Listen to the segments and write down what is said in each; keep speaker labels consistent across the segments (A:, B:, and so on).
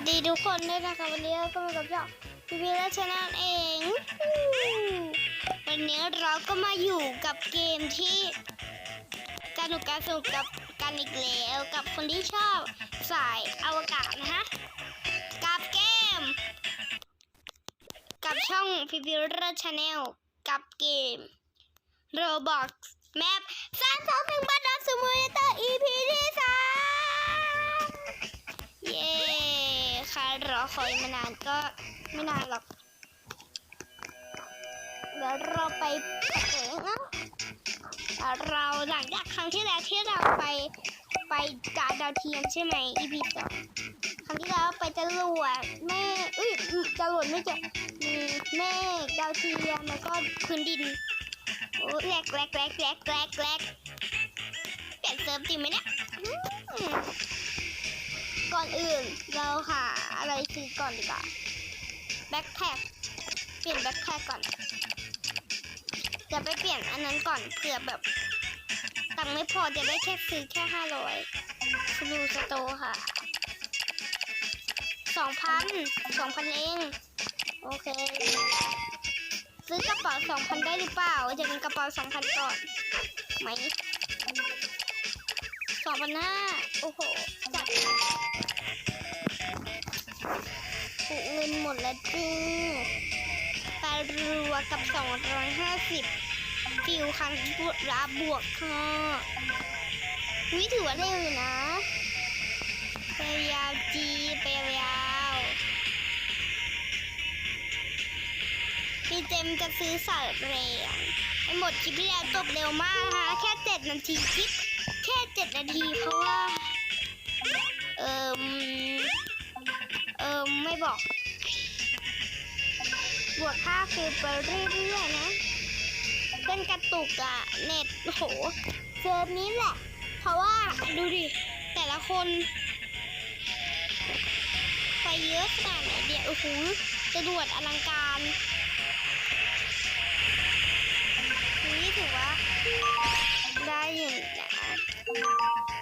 A: วัสดีทุกคนด้วยนะคะวันนี้ก็มากับช่องพีพีและชนะเอง วันนี้เราก็มาอยู่กับเกมที่สนุกการสนุกกับกันอีกแล้วกับคนที่ชอบสายอวกาศนะฮะกับเกม กับช่องพีพีและชาแนลกับเกม Roblox Map สามสองหนึ่งบัตรสมูเลเตอร์ EP ที่สามเย้ อคอยมานานก็ไม่นานหรอกเดี๋ยวเราไปเอ๋เอ้าเราหลังจากครั้งที่แล้วที่เราไปไปจาดาวเทียมใช่ไหม EP สองครั้งที่แล้วไปจรวดแม่เอ้ยจรวดไม่เจอมีเมฆดาวเทียมแล้วก็พื้นดินโอ้แหลกแหลกแหลกแหลกแหลกแหลกเปลี่ยนเซิร์ฟจริงไหมเนี่ย ก่อนอื่นเราหาอะไรซื้อก่อนดีกว่าแบ็คแพ็คเปลี่ยนแบ็คแพ็คก่อนจะไปเปลี่ยนอันนั้นก่อนเผื่อแบบตังไม่พอจะได้แค่ซื้อแค่ห้าร้อยสลูสโตค่ะสองพันสองพันเอง โอเค ซื้อกระเป๋าสองพันได้หรือเปล่า จะเป็นกระเป๋าสองพันก่อนไหม องพันห้าโอ้โหจัดปุกเงินหมดแล้วจ้าตารัวกับ250ฟิวครั้งบวกรับบวกค่ะวิถือว่าเร็วอยู่นะไปยาวจีไปยาวพี่เจมจะซื้อสัตว์เรียงไอหมดคลิปที่แล้วจบเร็วมากนะคะ แค่เจ็ดนาทีคลิป ดนาทีเพราะว่า เอ่มเออไม่บอก บวกค่าฟิลไปเรื่อยๆนะเพื่อนกระตุกอะเน็ตโหเซิร์ฟนี้แหละ เพราะว่าดูดิ แต่ละคนไฟเยอะขนาดไหนเดียวโอ้โหจรวดอลังการ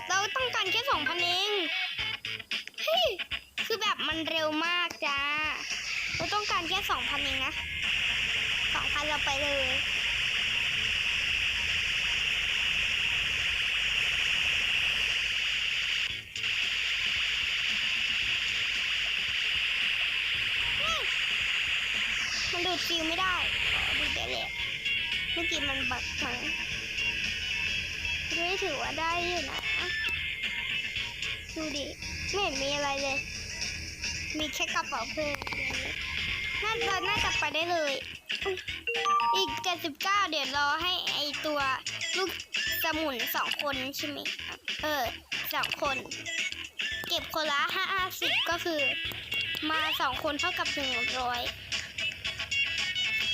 A: เราต้องการแค่สองพันเองเฮ้ยคือแบบมันเร็วมากจ้า เราต้องการแค่สองพันเองนะสองพันเราไปเลยมันดูดฟิวไม่ได้ขอดูเดี๋ยวแหละเมื่อกี้มันบักมั้ง ถือว่าได้อยู่นะ ดูดิ ไม่เห็นมีอะไรเลย มีแค่กระเป๋าเพิ่มน่าจะน่าจะไปได้เลยอุ๊ยอีก79เดี๋ยวรอให้ไอตัวลูกสมุนสองคนใช่ไหมเออสองคน เก็บคนละ50ก็คือ มาสองคนเท่ากับ100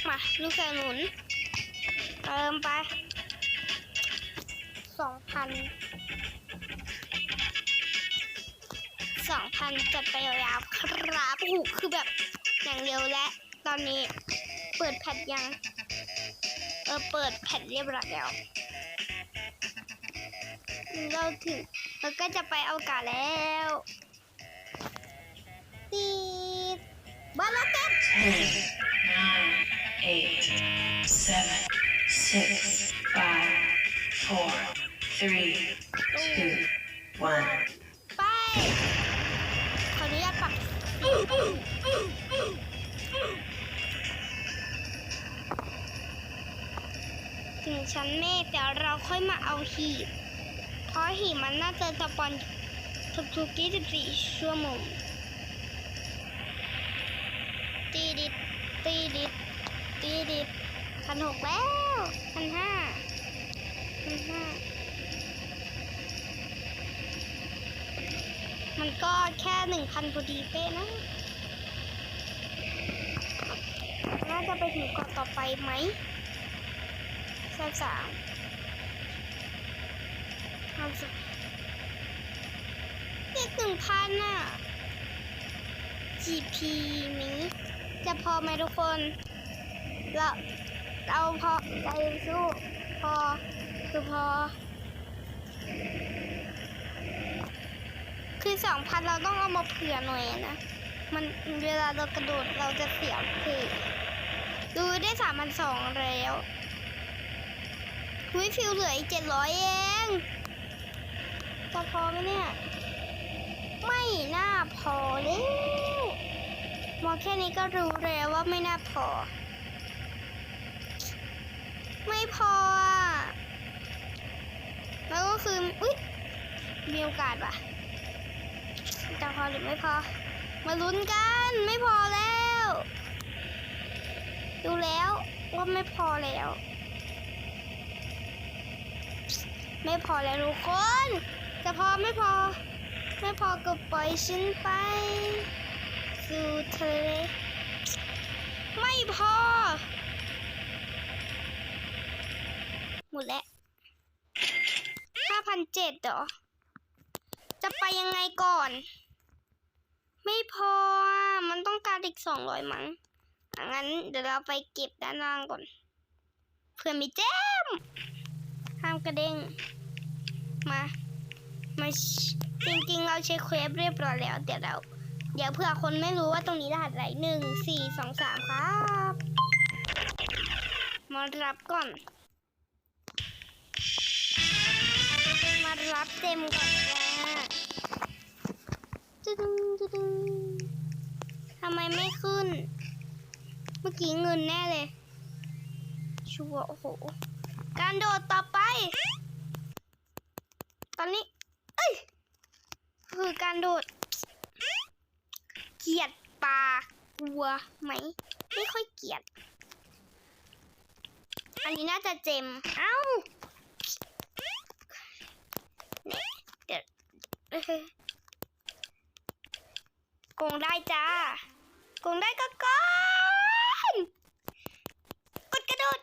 A: มา ลูกสมุนเติมไป 2,000สองพันจัดไปยาวครับโอ้โหคือแบบอย่างเร็วและตอนนี้เปิดแพทยัง เออเปิดแพทเรียบร้อยแล้วเราถึงเราก็จะไปเอากาแล้วตีบอลล็อกเก็ต
B: eight, seven, six, five, four, three, two, one.
A: ไป ขออนุญาตปักถึงชั้นเมฆเดี๋ยวเราค่อยมาเอาหีบ เพราะหีบมันน่าจะสปอนทุกๆ24 ชั่วโมง ตีดิดตีดิดตีดิดพันหกแล้วพันห้าพันห้า มันก็แค่หนึ่งพันพอดีเป๊ะนะ น่าจะไปถึงเกาะต่อไปไหมแค่สามห้าสิบเรียกหนึ่งพันอะ GP นี้จะพอไหมทุกคนเราเราพอเราสู้พอคือพอ คือสองพันเราต้องเอามาเผื่อหน่อยนะ มันเวลาเรากระโดดเราจะเสียเพลดูได้สามพันสองแล้ววิฟิวเหลืออีกเจ็ดร้อยเองจะพอไหมเนี่ย ไม่น่าพอแล้วมองแค่นี้ก็รู้แล้วว่าไม่น่าพอ ไม่พอแล้วก็คืออุ๊ยมีโอกาสว่ะ จะพอหรือไม่พอ มาลุ้นกันไม่พอแล้ว ดูแล้วว่าไม่พอแล้ว ไม่พอแล้วทุกคน จะพอไม่พอ ไม่พอก็ปล่อยฉันไป สู่ทะเลไม่พอ หมดแล้วห้าพันเจ็ดเหรอ จะไปยังไงก่อน ไม่พอมันต้องการอีกสองร้อยมั้งงั้นเดี๋ยวเราไปเก็บด้านล่างก่อน เพื่อมีแจ้มห้ามกระเด้ง มา มา จริงๆ เราใช้เควฟเรียบร้อยแล้ว เดี๋ยวเรา เดี๋ยวเผื่อคนไม่รู้ว่าตรงนี้รหัสอะไรหนึ่งสี่สองสามครับ มารับก่อน มารับเต็มก่อน ทำไมไม่ขึ้น เมื่อกี้เงินแน่เลย ชัวโอ้โห การโดดต่อไป ตอนนี้เอ้ย คือการโดด เกียดปลากลัวไหม ไม่ค่อยเกียด อันนี้น่าจะเจม เอ้าเนี่ยเดี๋ยวเอ้ยโกงได้จ้าโกงได้ก็กนกดกระโดด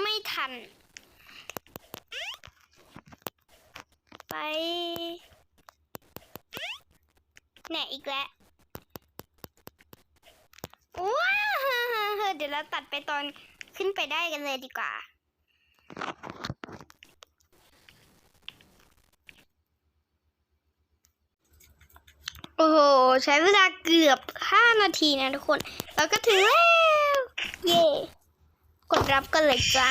A: ไม่ทัน ไปแหน่อีกแล้วว้าเดี๋ยวเราตัดไปตอนขึ้นไปได้กันเลยดีกว่า โอ้โห ใช้เวลาเกือบ 5 นาทีนะทุกคน แล้วก็ถึงแล้ว เย่กดรับกันเลยจ้า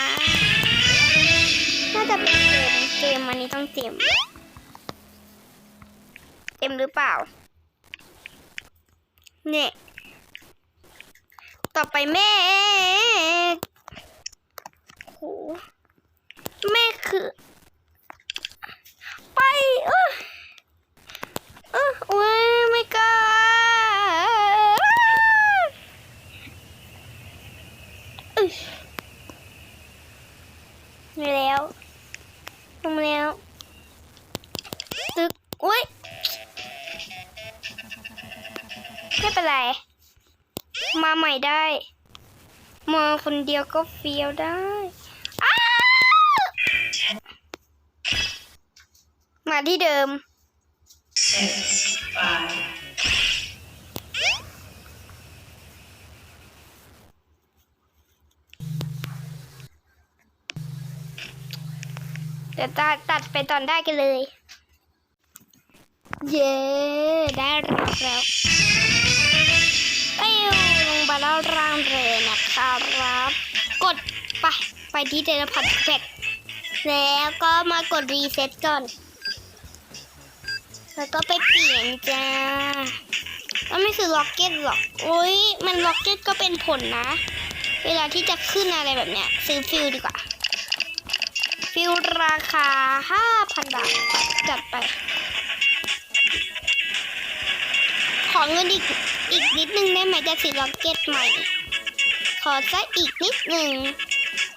A: น่าจะเป็นเกมเกมอันนี้ต้องเต็ม เต็มหรือเปล่า เนี่ย ต่อไปแม่โหแม่คือ ไปเออ ออโอ้ยไม่กล้าอึ๊ยมาแล้วลงแล้ว ตึก อุ้ย ไม่เป็นไร มาใหม่ได้ มาคนเดียวก็เฟี้ยวได้มาที่เดิม
B: six, five,
A: เดี๋ยวตัดตัดไปตอนได้กันเลย เย้ได้แล้วปิ้วลงไปแล้วร่างเลยนะครับ กดไปไปที่เดลพัดแฟกแล้วก็มากดรีเซ็ตก่อน แล้วก็ไปเปลี่ยนจ้าแล้วไม่คือล็อกเก็ตหรอกโอ้ยมันล็อกเก็ตก็เป็นผลนะ เวลาที่จะขึ้นอะไรแบบเนี้ยซื้อฟิลดีกว่า ฟิลราคา 5,000 บาท จัดไป ขอเงินอีกอีกนิดนึงได้ไหมจะซื้อล็อกเก็ตใหม่ ขอสักอีกนิดหนึ่ง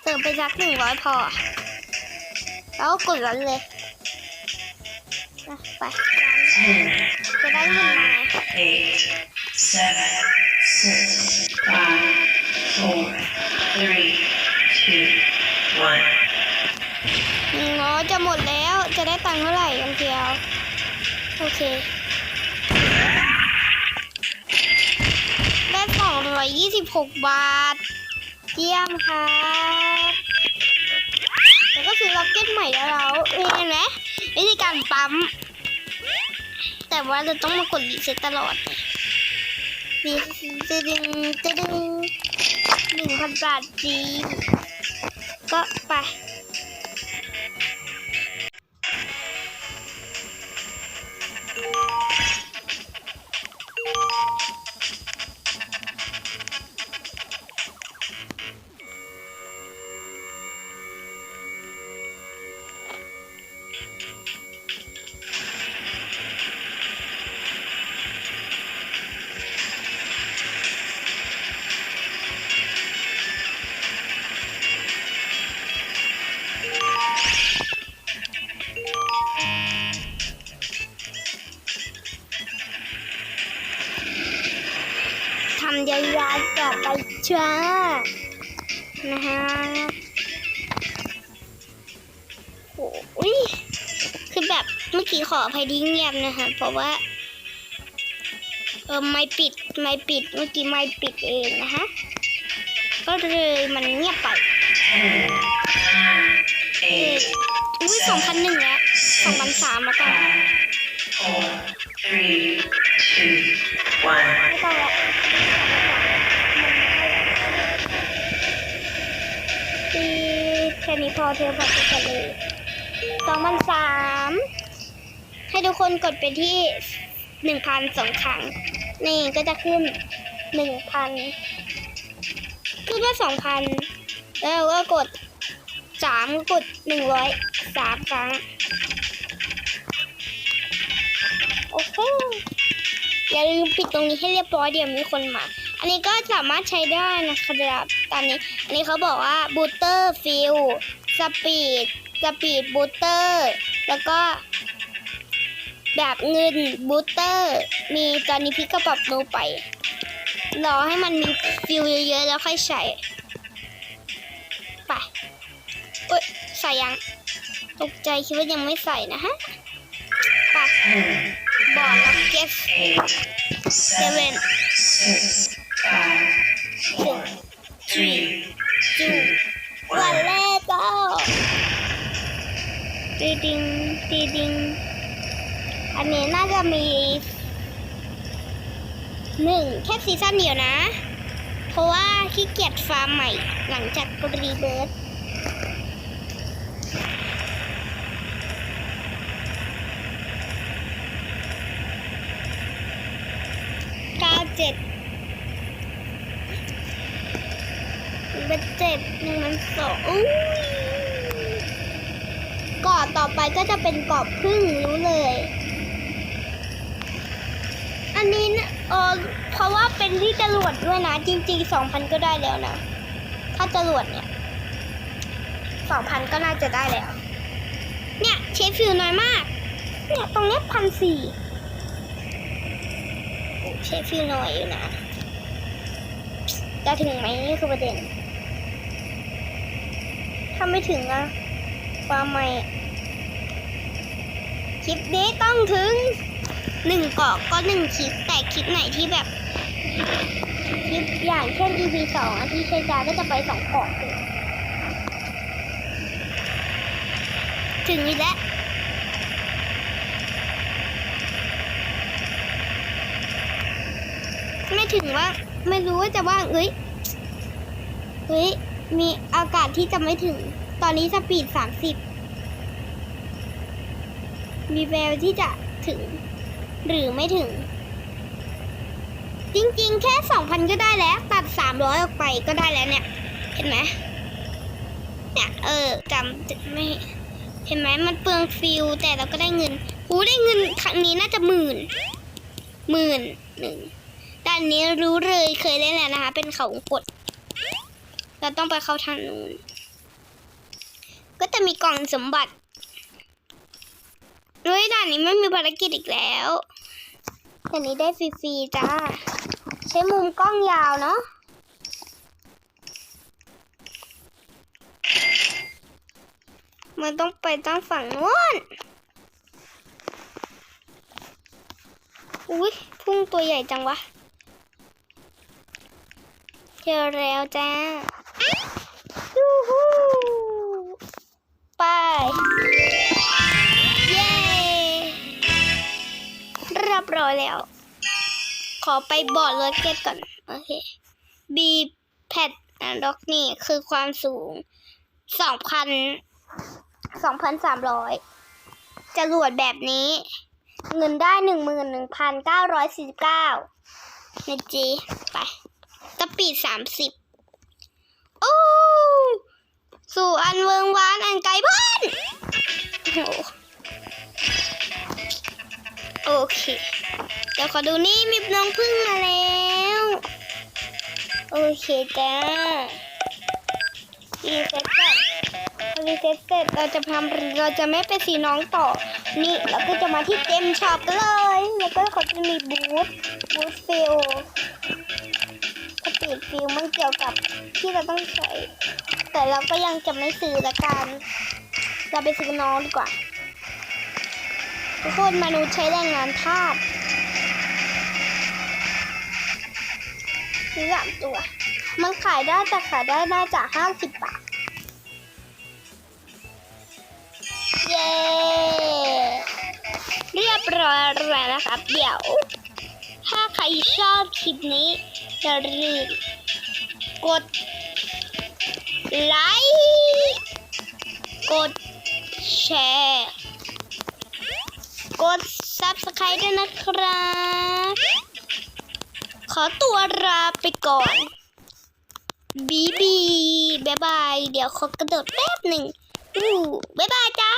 A: เติมไปสักหนึ่งร้อยพอ แล้วกดรันเลย ไป จะได้เงินมา
B: eight, seven, six, five, four, three, two, one.
A: หนึ่งอจะหมดแล้ว จะได้ตังค์เท่าไหร่กันเดียว โอเค ได้สองร้อยยี่สิบหกบาท เยี่ยมครับแล้วก็ซื้อล็อกเก็ตใหม่แล้วเราเห็นไหมวิธีการปั๊ม แต่ว่าเราต้องมากดรีเซ็ตตลอดรีจะดึงจะดึงหนึ่งพันบาทจีก็ไป บบเมื่อกี้ขออภัยที่เงียบนะคะเพราะว่า เออไม่ปิดไม่ปิด เมื่อกี้ไม่ปิดเองนะฮะก็เลยมันเงียบไปอุ้ยสองพันหนึ่งแล้วสองพันสามแล้วกันไม่ต้องแล้วปีแค่นี้พอเธอพอจะเลยสองพันสาม ทุกคนกดไปที่หนึ่งพันสองครั้ง นี่ก็จะขึ้นหนึ่งพันขึ้นว่าสองพันแล้วก็กดสามกดหนึ่งร้อยสามครั้ง โอเคอย่าลืมปิดตรงนี้ให้เรียบร้อยเดี๋ยวมีคนมา อันนี้ก็สามารถใช้ได้นะครับตามนี้ อันนี้เขาบอกว่าบูตเตอร์ฟิลสปีดสปีดบูตเตอร์แล้วก็ แบบเงินบูตเตอร์ มีตอนนี้พี่ก็ปรับโนไป รอให้มันมีฟิลเยอะๆแล้วค่อยใช้ไปเอ้ยใส่ยังตกใจคิดว่ายังไม่ใส่นะฮะไปบอกแล้วเกส
B: eight, seven, six, five, four, three, two,
A: วัน
B: one.
A: แรกก็ตีดิงดิง อันนี้น่าจะมีหนึ่งแค่ซีซั่นเดียวนะ เพราะว่าขี้เกียจฟาร์มใหม่หลังจากรีเบิร์ดเก้าเจ็ดหนึ่งเป็นเจ็ดหนึ่งเป็นสองอุ้ยกรอบต่อไปก็จะเป็นกรอบพึ่งรู้เลย อันนี้เนี่ยเออเพราะว่าเป็นที่จรวดด้วยนะ จริงๆสองพันก็ได้แล้วนะ ถ้าจรวดเนี่ยสองพันก็น่าจะได้แล้ว เนี่ยเชฟฟิลน้อยมาก เนี่ยตรงเนี้พันสี่เชฟฟิลน้อยอยู่นะ จะถึงไหมนี่คือประเด็น ถ้าไม่ถึงอะฟามใหม่คลิปนี้ต้องถึง หนึ่งกรอกก็หนึ่งคลิปแต่คลิปไหนที่แบบคลิปอย่างเช่น EP สองอะที่ใช้จาก็จะไปสองกรอกเลยถึงอีกแล้วไม่ถึงว่าไม่รู้ว่าจะว่างเอ้ยเฮ้ยมีอากาศที่จะไม่ถึง ตอนนี้สปีดสามสิบมีแววที่จะถึง หรือไม่ถึง จริงๆ แค่สองพันก็ได้แล้ว ตัดสามร้อยออกไปก็ได้แล้วเนี่ย เห็นไหมเนี่ยเออจำไม่เห็นไหมมันเปลืองฟิลแต่เราก็ได้เงินหูได้เงินครั้งนี้น่าจะหมื่นหมื่นหนึ่งแต่นนี้รู้เลยเคยเล่นแล้วนะคะ เป็นเขาวงกด เราต้องไปเข้าทางนู้นก็จะมีกล่องสมบัติ เฮ้ยด่านนี้ไม่มีภารกิจอีกแล้วด่านนี้ได้ฟรีๆจ้า ใช้มุมกล้องยาวเนาะมันต้องไปตั้งฝั่งนู้น อุ้ยพุ่งตัวใหญ่จังวะ เจอแล้วจ้า ร้อยแล้ว ขอไปบอร์ดโรเก็ตก่อน โอเค B แพดล็อกนี่คือความสูงสองพันสองพันสามร้อยจรวดแบบนี้ เงินได้หนึ่งหมื่นหนึ่งพันเก้าร้อยสี่สิบเก้านะจีไปสปีดสามสิบโอ้สู่อันเวิงวานอันไกลบ้านโอ้ โอเค เดี๋ยวขอดูนี่มีน้องพึ่งมาแล้ว โอเคจ้ารีเซ็ตก่อนพอรีเซ็ตเสร็จเราจะทำเราจะไม่ไปสีน้องต่อ นี่เราก็จะมาที่เต็มช็อปเลย แล้วก็เขาจะมีบูธบูธฟิลสปีดฟิลมันเกี่ยวกับที่เราต้องใช้ แต่เราก็ยังจะไม่ซื้อละกัน เราไปซื้อน้องดีกว่า ทุกคนมนุษย์ใช้แรงงานทาสซื้อสามตัว มันขายได้แต่ขายได้น่าจะห้าสิบบาท เย้ เรียบร้อยแล้วนะครับ เดี๋ยว ถ้าใครชอบคลิปนี้อย่าลืมกดไลค์ กดแชร์ กด subscribe ด้วยนะครับ ขอตัวลาไปก่อน บีบีบายบาย เดี๋ยวขอกระโดดแป๊บหนึ่งอู้บายบายจ้า